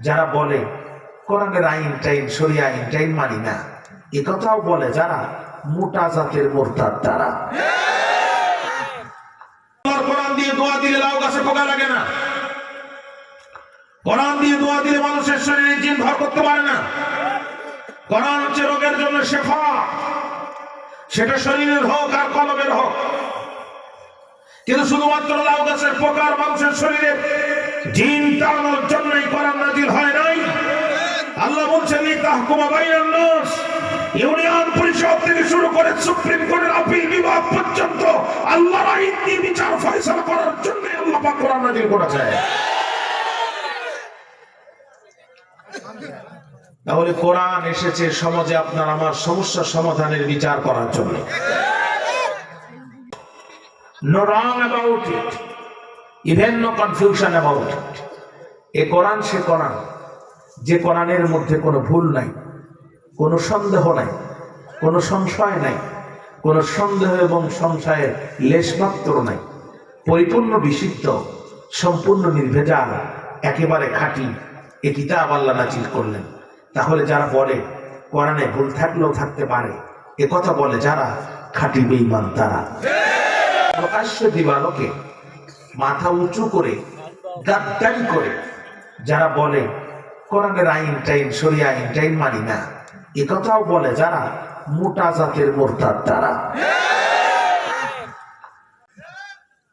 যারা বলে, কোরআনের আইন টাইন সরিয়া আইন টাইন মানি না। এ কথাও বলে যারা, মোটা জাতের মোরতার আল্লাহর কোরআন দিয়ে দোয়া দিলে লাউ গাছে পোকা লাগে না। কোরআন দিয়ে দোয়া দিলে মানুষের শরীরে জিন ভর করতে পারে না। কোরআন হচ্ছে রোগের জন্য শেফা। সেটা শরীরের হোক আর কলমের হোক। কিন্তু শুধুমাত্র লাউ গাছের পোকার মানুষের শরীরে জিন তাড়ানোর জন্যই কোরআন নাজিল হয় নাই। আল্লাহ বলছেন তাহকুমা বাইনান নাস। ইউনিয়ন পরিষদ থেকে শুরু করে সুপ্রিম কোর্টের আপিল বিভাগ পর্যন্ত আল্লাহর আইন বিচার ফয়সালা করার জন্য আল্লাহ পাক কোরআন নাজিল করেছে। তাহলে কোরআন এসেছে সমাজে আপনার আমার সমস্যা সমাধানের বিচার করার জন্য। No wrong about it. Even no confusion about it. এ কোরআন সে কোরআন। যে কোরআনের মধ্যে কোনো ভুল নাই, কোনো সন্দেহ নাই, কোনো সংশয় নাই, কোনো সন্দেহ এবং সংশয়ের লেশমাত্র নাই। পরিপূর্ণ বিশুদ্ধ, সম্পূর্ণ নির্ভেজাল, একেবারে খাঁটি এ কিতাব আল্লাহ নাজিল করলেন। তাহলে যারা বলে কোরআনে ভুল থাকলেও থাকতে পারে, এ কথা বলে যারা খাঁটি বেঈমান তারা। প্রকাশ্য দিবালোকে মাথা উঁচু করে, গাদ্দারি করে। যারা বলে, কোরআনের আইন টাইন সরিয়া আইন টাইন মানি না। এ কথাও বলে যারা, মোটা জাতের মোরতার দ্বারা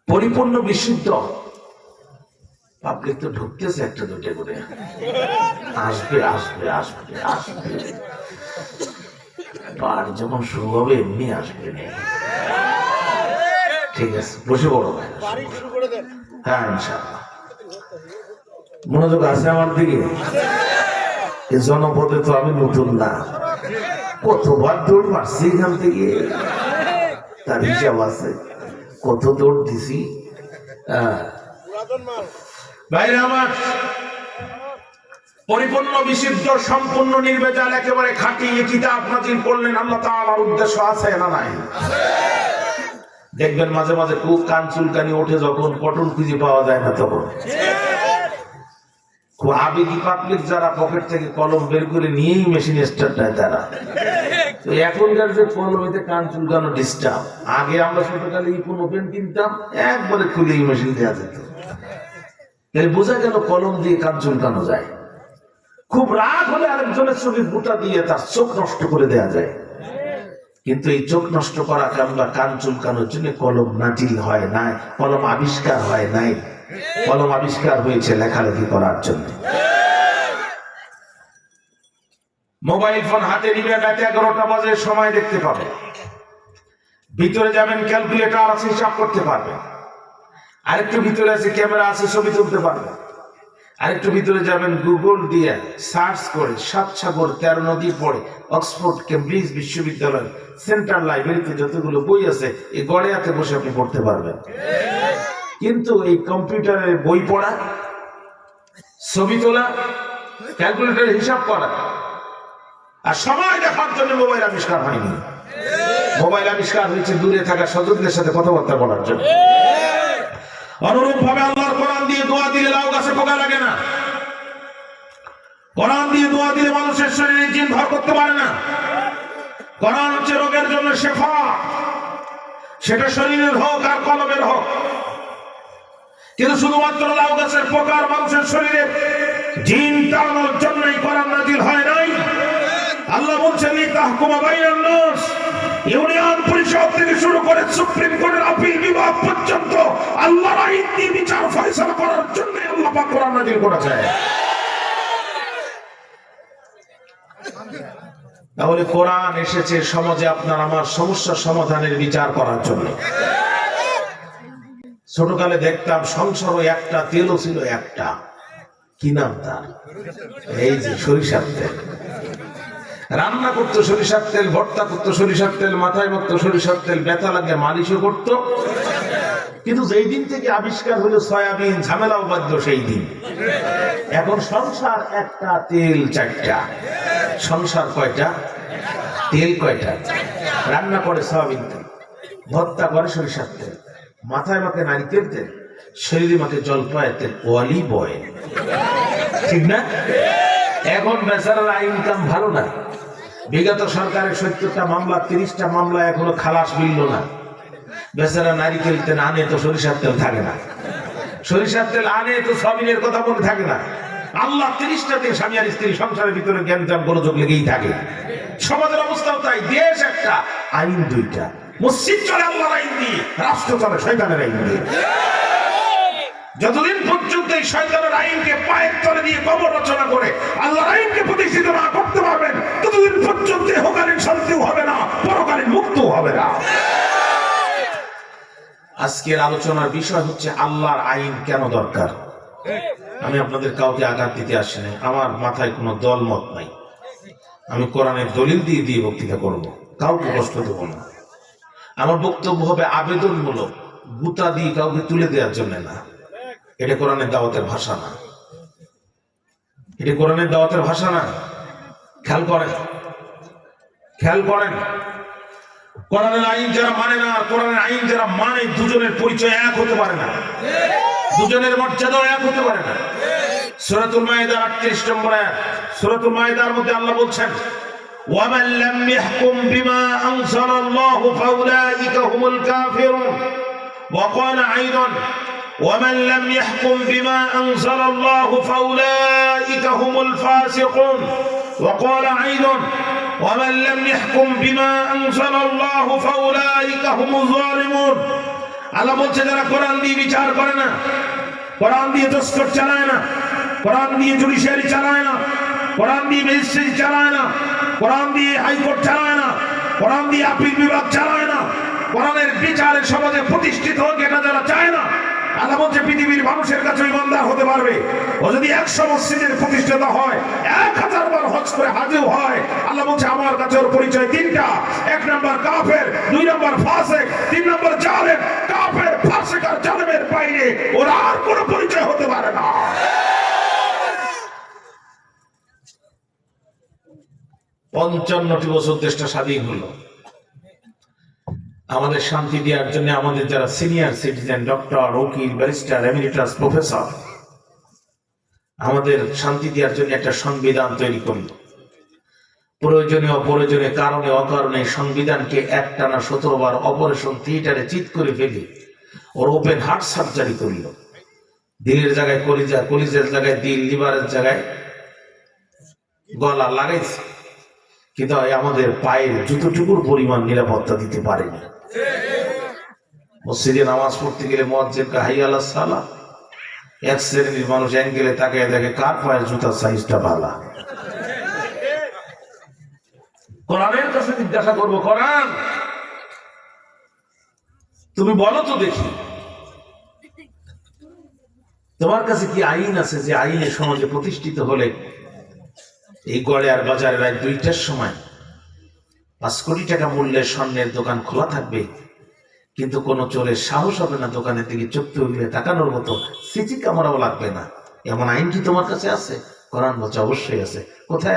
পরিপূর্ণ বিশুদ্ধ। পাবলিক তো ঢুকতেছে একটা দুটো করে। আসবে আসবে আসবে আসবে। পার যখন শুরু হবে, এমনি আসবে না। ঠিক আছে বসে বড় ভাই হ্যাঁ ইনশাআল্লাহ। মনোযোগ আছে আমার দিকে? এ জনপদে তো আমি নতুন না। কতবার দৌড় মারছি এখান থেকে? তার হিসাব আছে। কত দৌড় দিছি? হ্যাঁ। ভাইরা আমার পরিপূর্ণ বিশুদ্ধ সম্পূর্ণ নির্বেজাল একেবারে খাঁটি কিতাব নাজিল করলেন আল্লাহ তাআলার উদ্দেশ্য আছে না নাই? দেখবেন মাঝে মাঝে খুব কান চুলকানি ওঠে, যখন পটল খুঁজে পাওয়া যায় না তখন। খুব পাবলিক যারা পকেট থেকে কলম বের করে নিয়েই মেশিন স্টার্ট দেয় তারা। এখনকার যে কলম কান চুলকানো ডিস্টার্ব আগে আমরা ছোটকালে ইপুন ওপেন কিনতাম, একবারে খুলে এই মেশিন দেওয়া যেত। তাই বোঝা গেল কলম দিয়ে কান চুলকানো যায়। খুব রাগ হলে আরেকজনের ছবি বুটা দিয়ে তার চোখ নষ্ট করে দেয়া যায়। কিন্তু এই চোখ নষ্ট করা কিংবা কান চুলকানোর জন্য কলম নাটিল হয় নাই, কলম আবিষ্কার হয় নাই। কলম আবিষ্কার হয়েছে লেখালেখি করার জন্য। মোবাইল ফোন হাতে নিবে, রাতে এগারোটা বাজে সময় দেখতে পাবে। ভিতরে যাবেন, ক্যালকুলেটর আছে, হিসাব করতে পারবে আরেকটু ভিতরে আছে, ক্যামেরা আছে, ছবি তুলতে পারবে আরেকটু ভিতরে যাবেন গুগল দিয়ে সার্চ করে সাত সাগর, তেরো নদী পড়ে অক্সফোর্ড কেমব্রিজ বিশ্ববিদ্যালয় সেন্ট্রাল লাইব্রেরিতে যতগুলো বই আছে, এই গড়িয়াতে বসে আপনি পড়তে পারবেন। কিন্তু এই কম্পিউটারের বই পড়া, ছবি তোলা ক্যালকুলেটরে হিসাব করা, আর সময় দেখার জন্য মোবাইল আবিষ্কার হয়নি। মোবাইল আবিষ্কার হয়েছে দূরে থাকা স্বজনদের সাথে কথাবার্তা বলার জন্য। অনুরূপ ভাবে আল্লাহর কোরআন দিয়ে দোয়া দিলে লাউ গাছে পোকা লাগে না। কোরআন দিয়ে দোয়া দিলে মানুষের শরীরে জিন ভর করতে পারে না। কোরআন হচ্ছে রোগের জন্য শেফা। সেটা শরীরের হোক আর কলমের হোক। কিন্তু শুধুমাত্র লাউ গাছের পোকার মানুষের শরীরে জিন তাড়ানোর জন্যই কোরআন নাজিল হয় নাই। আল্লাহ বলছেন তাহকুমা বাইনান নাস। ইউনিয়ন পরিষদ থেকে শুরু করে সুপ্রিম কোর্টের আপিল বিভাগ পর্যন্ত আল্লাহর আইন বিচার ফয়সালা করার জন্য আল্লাহ পাক কোরআন নাজিল করেছে। তাহলে কোরআন এসেছে সমাজে আপনার আমার সমস্যা সমাধানের বিচার করার জন্য। ছোটকালে দেখতাম সংসারও একটা, তেলও ছিল একটা। কি নাম তার? এই যে সরিষার তেল। রান্না করতো সরিষার তেল, ভর্তা করতো সরিষার তেল, মাথায় মারতো সরিষার তেল, ব্যথা লাগে, মালিশও করতো। কিন্তু যেই দিন থেকে আবিষ্কার হলো সয়াবিন, ঝামেলাও বাধ্য সেই দিন। এখন সংসার একটা, তেল চারটা। সংসার কয়টা? তেল কয়টা? রান্না করে সয়াবিন তেল, ভর্তা করে সরিষার তেল, মাথায় মাকে নারিকেল তেল, শরীরে মাকে জলপায়ের তেল অলিভ অয়েল ঠিক না? এখন বেচারার ইনকাম ভালো না। বিগত সরকারের সত্তরটা মামলা, তিরিশটা মামলা এখনও খালাস মিলল না। বেচারা নারিকেল তেল আনে তো সরিষার তেল থাকে না। সরিষার তেল আনে তো সবিনের কথা মনে থাকে না। আল্লাহ তিরিশটা দিন স্বামী আর স্ত্রী সংসারের ভিতরে জ্ঞান জ্ঞান গোলযোগ লেগেই থাকে। সমাজের অবস্থাও তাই, দেশ একটা, আইন দুইটা। মসজিদ চলে আল্লাহর আইন দিয়ে, রাষ্ট্র চলে শয়তানের আইন দিয়ে। যতদিন পর্যন্ত এই শয়তানের আইনকে পায়ের তলে দিয়ে কবর রচনা করে আল্লাহর আইনকে প্রতিষ্ঠিত না করতে পারবেন, ততদিন পর্যন্ত হোকালীন শান্তিও হবে না, পরকালীন মুক্তও হবে না। আজকের আলোচনার বিষয় হচ্ছে আল্লাহর আইন কেন দরকার? আমি আপনাদের কাউকে আঘাত দিতে আসি নাই, আমার মাথায় কোনো দল মত নাই। আমি কোরআনের দলিল দিয়ে দিয়ে বক্তৃতা করব, কাউকে কষ্ট দেব না। আমার বক্তব্য হবে আবেদনমূলক, গুতা দিয়ে কাউকে তুলে দেওয়ার জন্য না। এটা কোরআনের দাওয়াতের ভাষা না এটা কোরআনের দাওয়াতের ভাষা না খেয়াল করেন খেয়াল করেন কোরআনের আইন যারা মানে না আর কোরআনের আইন যারা মানে দুজনের পরিচয় এক হতে পারে না দুজনের মর্যাদাও এক হতে পারে না সূরাতুল মায়েদার 38 নম্বর আয়াত সূরাতুল মায়েদার মধ্যে আল্লাহ বলছেন ومن لم يحكم بما أنزل الله فأولئك هم الكافرون وقال أيضا ومن لم يحكم بما أنزل الله فأولئك هم الفاسقون وقال أيضا ومن لم يحكم بما أنزل الله فأولئك هم الظالمون আল্লাহ বলছে যারা কোরআন দিয়ে বিচার করে না কোরআন দিয়ে দস্তর চালায় না কোরআন দিয়ে জুডিশিয়ারি চালায় না কোরআন দিয়ে ম্যাজিস্ট্রেট চালায় না কোরআন দিয়ে হাইকোর্ট চালায় না কোরআন দিয়ে আপিল বিভাগ চালায় না কোরআনের বিচারের সমাজে প্রতিষ্ঠিত হোক এটা যারা চায় না বলছে পৃথিবীর মানুষের কাছে ইমানদার হতে পারবে। ও যদি একশো মসজিদের প্রতিষ্ঠাতা হয়, এক হাজার বার হজ করে হাজির হয়, আল্লাহ বলছে, আমার কাছে ওর পরিচয় তিনটা। এক নম্বর কাফের, দুই নম্বর ফাসেক, তিন নম্বর জালেম। কাফের, ফাসেক আর জালেমের বাইরে ওর আর কোনো পরিচয় হতে পারে না। পঞ্চান্নটি বছর দেশটা স্বাধীন হলো। আমাদের শান্তি দেওয়ার জন্য আমাদের যারা সিনিয়র সিটিজেন ডক্টর উকিল ব্যারিস্টার এমিনিটাস প্রফেসর আমাদের শান্তি দেওয়ার জন্য একটা সংবিধান তৈরি করল। অপ্রয়োজনীয় কারণে অকারণে সংবিধানকে একটানা সতেরো বার অপারেশন থিয়েটারে চিত করে ফেলে ওর ওপেন হার্ট সার্জারি করল। দিলের জায়গায় কলিজা, কলিজের জায়গায় দিল, লিভারের জায়গায় গলা লাগাইছে। কিন্তু আমাদের পায়ের জুতোটুকুর পরিমাণ নিরাপত্তা দিতে পারেনি। মসজিদে নামাজ পড়তে গেলে মসজিদ হাই আল্লাহ সালা। এক শ্রেণির মানুষ অ্যাঙ্গেলে তাকিয়ে দেখে, কার পায়ের জুতার সাইজটা ভালা কোরআনের কাছে জিজ্ঞাসা করব, কোরআন! তুমি বলো তো দেখি। তোমার কাছে কি আইন আছে যে আইনে সমাজে প্রতিষ্ঠিত হলে এই গড়ে আর বাজারে রাত দুইটার সময় পাঁচ কোটি টাকা মূল্যের স্বর্ণের দোকান খোলা থাকবে। কিন্তু কোনো চোরের সাহস হবে না দোকানের দিকে চোখ উঠলে তাকানোর মতো সিটি ক্যামেরাও লাগবে না। এমন আইন কি তোমার কাছে আছে? কোরআন বলছে অবশ্যই আছে। কোথায়